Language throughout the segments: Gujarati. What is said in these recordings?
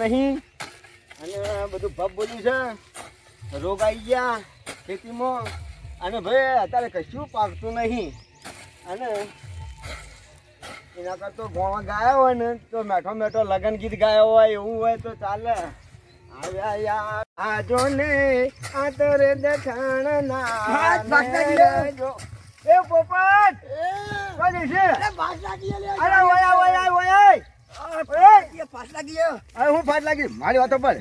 નહીં. અને બધું ભપ બોલ્યું છે. રોગ આવી ગયા ખેતીમાં. અને ભાઈ અત્યારે કશું પાકતું નહીં. અને એના કરતો ગોવા ગાયો હોય ને તો મેઠો મેઠો લગન ગીત ગાયો હોય એવું હોય તો ચાલે. આજો ને આતરે દઠાણ ના જો. એ પોપટ! કોની છે? અરે લાગી અરે હું ફાટ લાગી? મારી વાતો પર.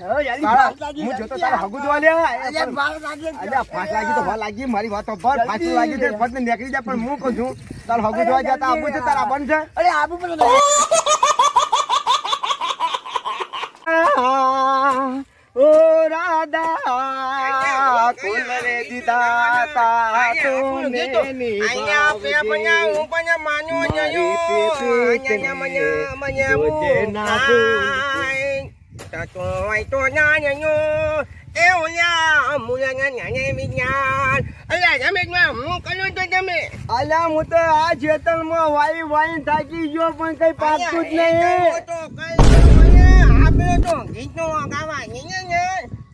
હું જોતો તારા આવ. જોવા લે લાગી અલ્યા ફાટ લાગી તો ફાટ લાગી મારી વાતો પર. ફાટ જલ્દી. લાગી તો ફટ નીકળી જાય પણ હું કહું છું તાર હગું જોવા જતા આબુ છે તારા આવવાનું છે. અરે આબુ પણ રે દીધા તા તુને અહીંયા પે પન્યા હું પન્યા માન્યો જયો અહીંયા મન્યા મન્યા જોજે ના ભૂલ. આય તો ના નયો એ ઓયા મુયા ના ના મિજ્ઞાન અલ્યા જમે હું કયો તો તમે અલ્યા હું તો આ જેતલમાં વાઈ વાઈ થાકી ગયો પણ કઈ પાકતું જ નહીં તો કઈ આપણે તો ગીતો ગાવા ને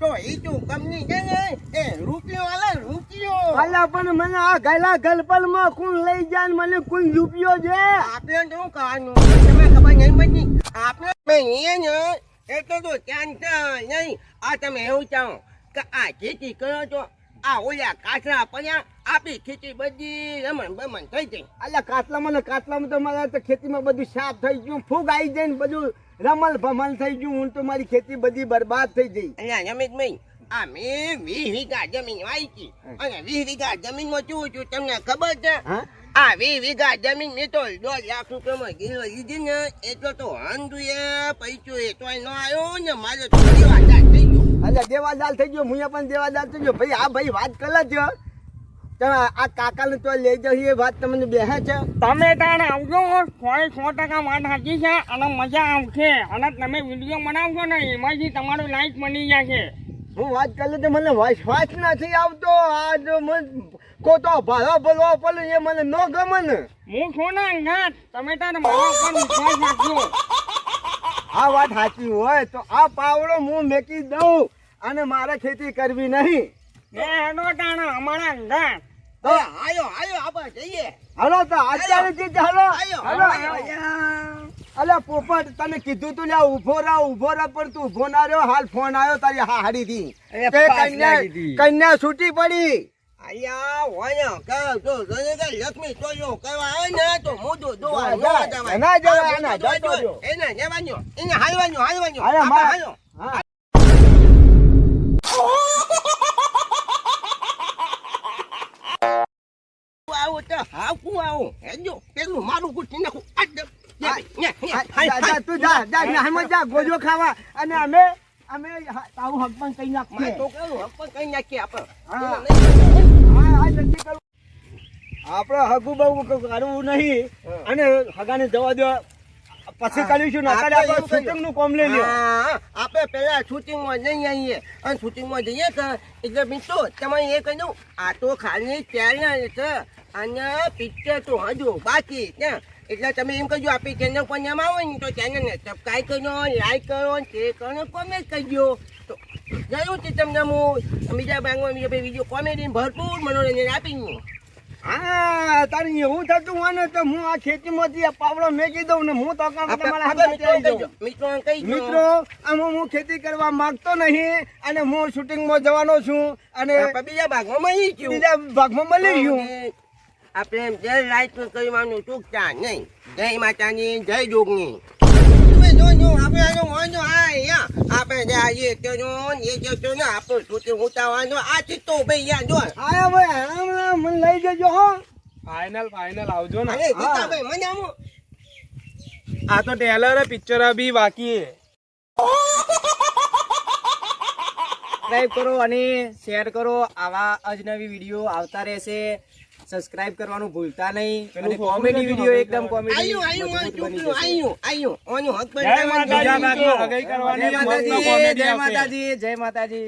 તો ઈ તો કંપની છે ને એ રૂપિયો આલે રૂપિયો. અલ્યા પણ મને આ ગયેલા ગલપલમાં કોણ લઈ જાય ને મને કોઈ રૂપિયો છે આપણે શું કરવાનું તમે ખબર નહીં બની આપણે મેં ને એટલો તો ધ્યાન નહીં. આ તમે એવું ચાહો કે આ ખેતી કરો છો આ ઓલા કાચરા પડ્યા આપી ખેતી બધી રમણ બમણ થઈ ગઈ. અલ્યા કાતલામાં ને તો મારા તો ખેતીમાં બધું સાફ થઈ ગયું ફૂગ આવી જાય ને બધું રમલ ભમલ થઈ ગયું હું તો મારી ખેતી બધી બરબાદ થઈ ગઈ. અહીંયા રમેશભાઈ આ મેં વીસ વીઘા જમીન વાંચી અને વીસ વીઘા જમીનમાં શું છું તમને ખબર છે? આ વીસ વીઘા જમીન મેં તો દોઢ લાખ રૂપિયામાં ગીલો લીધી ને એટલો તો હંધુ એ પૈસો એ તોય ન આવ્યો ને મારે તો દેવાદાર થઈ ગયો. અલ્યા દેવાદાર થઈ ગયો હું પણ દેવાદાર થઈ ગયો. ભાઈ આ ભાઈ વાત કરે જ તમે આ કાકાને તો લઈ જઈ એ વાત તમને બેહે છે? તમે તાણ આવજો કોઈ સો ટકા વાત સાચી છે અને મજા આવશે. અને તમે વીડિયો બનાવશો ને એમાંથી તમારું લાઈક બની જશે. હું વાત કરું તો મને વિશ્વાસ નથી આવતો. આ જો મને કોતો ભાલો બોલવો પડે એ મને ન ગમે ને. હું છું ને અંગાત. તમે તાર મારા ઉપર વિશ્વાસ રાખજો. આ વાત સાચી હોય તો આ પાવડો હું મેકી દઉં અને મારે ખેતી કરવી નહીં. એનો ટાણા અમારા અંગાત. આયો આયો આપણે જઈએ. હાલો તો અત્યારે હાલો. હાલો. અલ્યા પોપટ તને કીધું તું લ્યા ઊભો રહો ઊભો રહો પણ તું ઊભો ના રહ્યો. હાલ ફોન આવ્યો તારી હાડી થી તે કન્યા કન્યા છૂટી પડી. આયા હોય કે જો જોને કે લક્ષ્મી ચોયો કહેવા આવે ને તો મોઢું દોવા ન જા, ના જવાય, આ આના, મોઢું જતો દોવા રહ્યો. એને જવાનું એને હાલવાનું હાલવાનું અરે મારા- હાલો હા. આવું હેજો પેલું. હા, હા, અને અમે અમે હા. હા, હા, હગાને જવા દો પછી કરીશું આપણે શૂટિંગનું કોમ હા, પેલા શૂટિંગમાં જઈ આવીએ અને શૂટિંગમાં જઈએ કે એટલે મિત્રો તમે એ દઉં આ તો ખાલી ચેનલ છે અને પિક્ચર તો હજુ બાકી ત્યાં એટલે તમે એમ કહેજો આપણી ચેનલ પર નામ આવે ને તો ચેનલને સબસ્ક્રાઈબ કરજો લાઈક કરો શેર કરો કોમેન્ટ કરજો. તો જરૂર છે તમને હું બીજા બેંકમાં બીજા વીડિયો કોમેડી ભરપૂર મનોરંજન આપીશું હા તારી એવું થતું હોય ને તો હું આ ખેતીમાંથી આ પાવડો મેકી દઉં ને હું તો તમારા હાથમાં મિત્રો મિત્રો આમાં હું ખેતી કરવા માંગતો નહીં અને હું શૂટિંગમાં જવાનો છું અને બીજા ભાગમાં મળી ગયું. બીજા ભાગમાં મળી ગયું. આપણે જય રાઈટ કહેવાનું ચૂકતા નહીં. જય માતાની જય જોગની. તમે જો જો આપણે આ જે એ ને આપણું આ ચિત્તો ભાઈ આયા ભાઈ મને લઈ જજો હો. ફાઇનલ ફાઇનલ આવજો ને. ભાઈ મને આમ આ તો ટેલર પિક્ચર બી બાકી સબસ્ક્રાઇબ કરો અને શેર કરો. આવા અજનવી વીડિયો આવતા રહેશે. સબસ્ક્રાઇબ કરવાનું ભૂલતા નહીં. પેલું અને કોમેડી વીડિયો એકદમ કોમેડી આયું આયું આયું આયું હક જય માતાજી કરવાની જય માતાજી જય માતાજી.